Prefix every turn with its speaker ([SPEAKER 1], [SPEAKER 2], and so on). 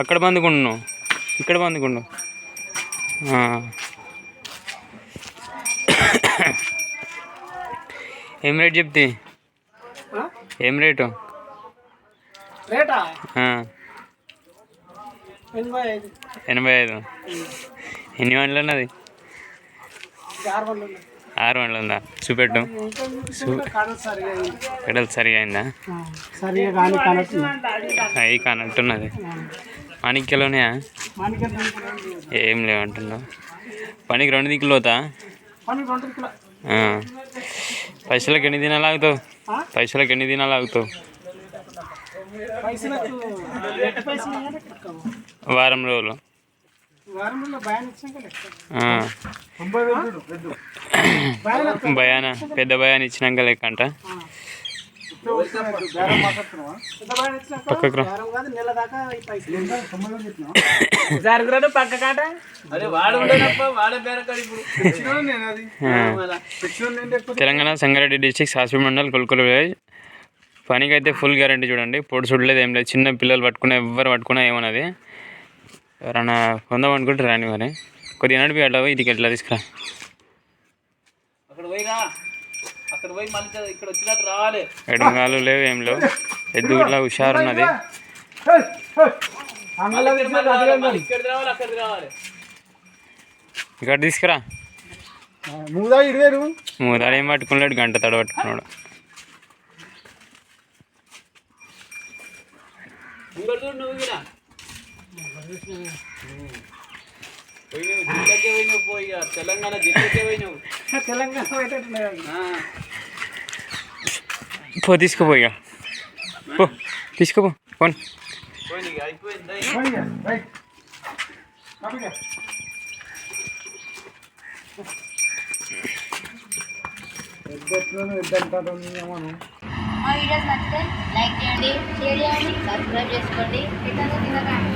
[SPEAKER 1] అక్కడ బందుకుండు ఇక్కడ బందుకుండు. ఏం రేట్ చెప్తే? ఏం రేటు?
[SPEAKER 2] ఎనభై ఐదు.
[SPEAKER 1] ఎన్ని వంటలు ఉన్నది?
[SPEAKER 2] ఆరు వందలు
[SPEAKER 1] వంటలు ఉందా? చూపెట్టు.
[SPEAKER 2] కడలు సరిగా అయింది.
[SPEAKER 1] అవి కానట్టున్నది మాణిక్యలోనే ఏం లేవంటుందో పనికి రెండు దిక్కులు పోతా? పైసలకు ఎన్ని దినాలు ఆగుతావు? పైసలకు ఎన్ని దినాలు ఆగుతావు? వారం రోజులు.
[SPEAKER 2] భయానా
[SPEAKER 1] భయాన? పెద్ద భయాన్ని ఇచ్చినాక లెక్క అంట.
[SPEAKER 3] జరుగురాడు పక్క కాట
[SPEAKER 1] Telangana Sangareddy district hospital mandal కొలకొలు village. పనికి అయితే ఫుల్ గ్యారంటీ చూడండి. పొడి చూడలేదు ఏం లేదు. చిన్న పిల్లలు పట్టుకున్నా ఎవ్వరు పట్టుకున్నా ఏమన్నది ఎవరన్నా పొందాం అనుకుంటే రాని మరి? కొద్దిగా నడిపి అట్లా ఇదికి ఇటుకి ఎట్లా తీసుకురా?
[SPEAKER 3] అక్కడ పోయిరా అక్కడ పోయి మళ్ళీ ఇక్కడ వచ్చినట్టు రావాలి.
[SPEAKER 1] ఎడంగాలు లేవు ఏం లేవు. ఎద్దు ఇట్లా హుషారు ఉన్నది
[SPEAKER 3] ఇక్కడ
[SPEAKER 1] తీసుకురా.
[SPEAKER 2] మూదా ఇడివేరు
[SPEAKER 1] మూదాడు ఏం పట్టుకున్నాడు గంట తడ పట్టుకున్నాడు
[SPEAKER 3] నువ్వు గినా పోయినావు జిల్లాకే పోయినావు పోయి ఇక తెలంగాణ జిల్లాకే పోయినావు
[SPEAKER 2] తెలంగాణ పోయేటట్టున్నాయి
[SPEAKER 3] ఆ.
[SPEAKER 1] పో తీసుకుపో ఇక పో తీసుకుపో పోన్
[SPEAKER 3] పోయింది ఇక అయిపోయింది
[SPEAKER 4] మా వీడియోస్ నచ్చితే లైక్ చేయండి షేర్ చేయండి సబ్స్క్రైబ్ చేసుకోండి ఇతను తినకండి